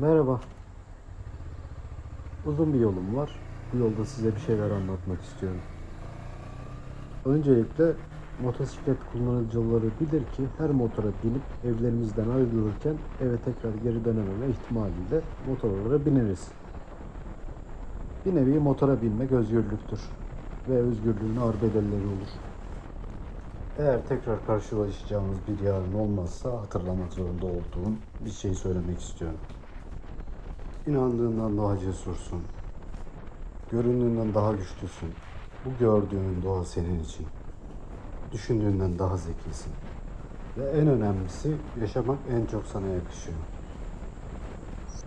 Merhaba. Uzun bir yolum var. Bu yolda size bir şeyler anlatmak istiyorum. Öncelikle motosiklet kullanıcıları bilir ki her motora binip evlerimizden ayrılırken eve tekrar geri dönememe ihtimaliyle motorlara bineriz. Bir nevi motora binmek özgürlüktür ve özgürlüğün ağır bedelleri olur. Eğer tekrar karşılaşacağımız bir yarın olmazsa hatırlamak zorunda olduğum bir şey söylemek istiyorum. İnandığından daha cesursun. Göründüğünden daha güçlüsün. Bu gördüğün doğa senin için. Düşündüğünden daha zekisin. Ve en önemlisi yaşamak en çok sana yakışıyor.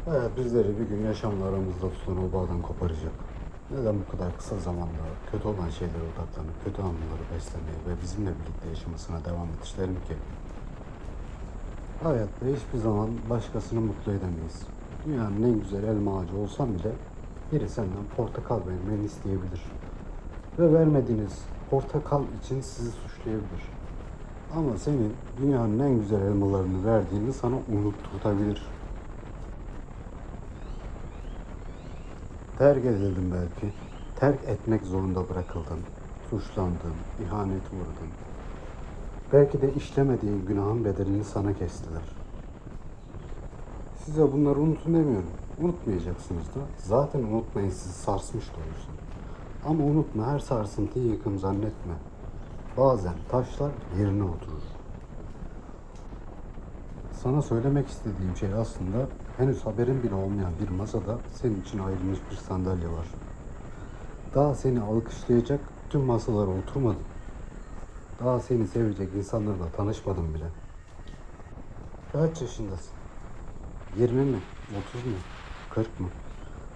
Hayat bizleri bir gün yaşamla aramızda tutan o bağdan koparacak. Neden bu kadar kısa zamanda kötü olan şeylere odaklanıp kötü anıları beslemeye ve bizimle birlikte yaşamasına devam edişlerim ki? Hayatta hiçbir zaman başkasını mutlu edemeyiz. Dünyanın en güzel elma ağacı olsam bile biri senden portakal vermeni isteyebilir. Ve vermediğiniz portakal için sizi suçlayabilir. Ama senin dünyanın en güzel elmalarını verdiğini sana unutturtabilir. Terk edildin belki. Terk etmek zorunda bırakıldın. Suçlandın, ihanet uğradın. Belki de işlemediğin günahın bedelini sana kestiler. Size bunları unutun demiyorum. Unutmayacaksınız da. Zaten unutmayın sizi sarsmış olursun. Ama unutma her sarsıntıyı yıkım zannetme. Bazen taşlar yerine oturur. Sana söylemek istediğim şey aslında henüz haberin bile olmayan bir masada senin için ayrılmış bir sandalye var. Daha seni alkışlayacak tüm masalara oturmadın. Daha seni sevecek insanlarla tanışmadın bile. Kaç yaşındasın? 20 mi? 30 mu? 40 mı?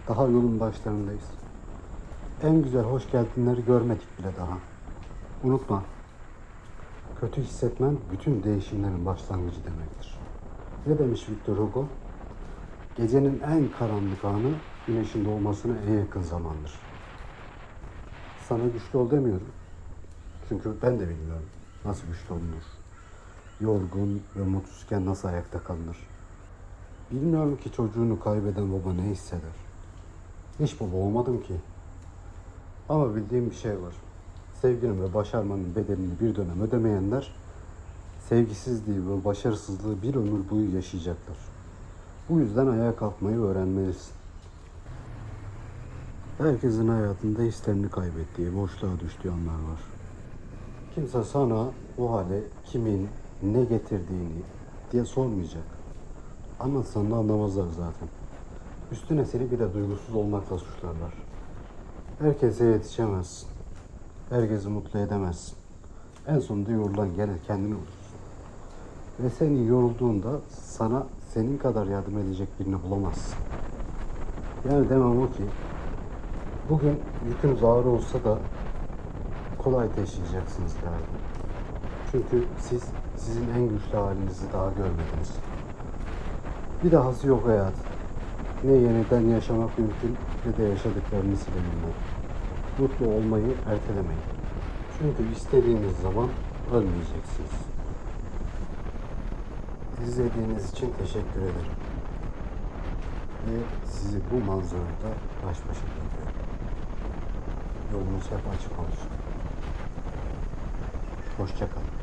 Daha yolun başlarındayız. En güzel hoş geldinleri görmedik bile daha. Unutma. Kötü hissetmen bütün değişimlerin başlangıcı demektir. Ne demiş Victor Hugo? Gecenin en karanlık anı güneşin doğmasına en yakın zamandır. Sana güçlü ol demiyorum. Çünkü ben de bilmiyorum nasıl güçlü olunur. Yorgun ve mutsuzken nasıl ayakta kalınır. Bilmiyorum ki çocuğunu kaybeden baba ne hisseder. Hiç baba olmadım ki. Ama bildiğim bir şey var. Sevginin ve başarmanın bedelini bir dönem ödemeyenler sevgisizliği ve başarısızlığı bir ömür boyu yaşayacaklar. Bu yüzden ayağa kalkmayı öğrenmelisin. Herkesin hayatında hislerini kaybettiği, boşluğa düştüğü anlar var. Kimse sana bu hale kimin, ne getirdiğini diye sormayacak. Anlatsan da anlamazlar zaten. Üstüne seni bir de duygusuz olmakla suçlarlar. Herkese yetişemezsin. Herkesi mutlu edemezsin. En sonunda yorulan gene kendin olursun. Ve senin yorulduğunda sana senin kadar yardım edecek birini bulamazsın. Yani demem o ki bugün yükünüz ağır olsa da kolay taşıyacaksınız galiba. Çünkü siz sizin en güçlü halinizi daha görmediniz. Bir dahası yok hayat. Ne yeniden yaşamak mümkün ne de yaşadıklarını silebilmek. Mutlu olmayı ertelemeyin. Çünkü istediğiniz zaman ölmeyeceksiniz. İzlediğiniz için teşekkür ederim. Ve sizi bu manzarada baş başa bırakıyorum. Yolunuz hep açık olsun. Hoşçakalın.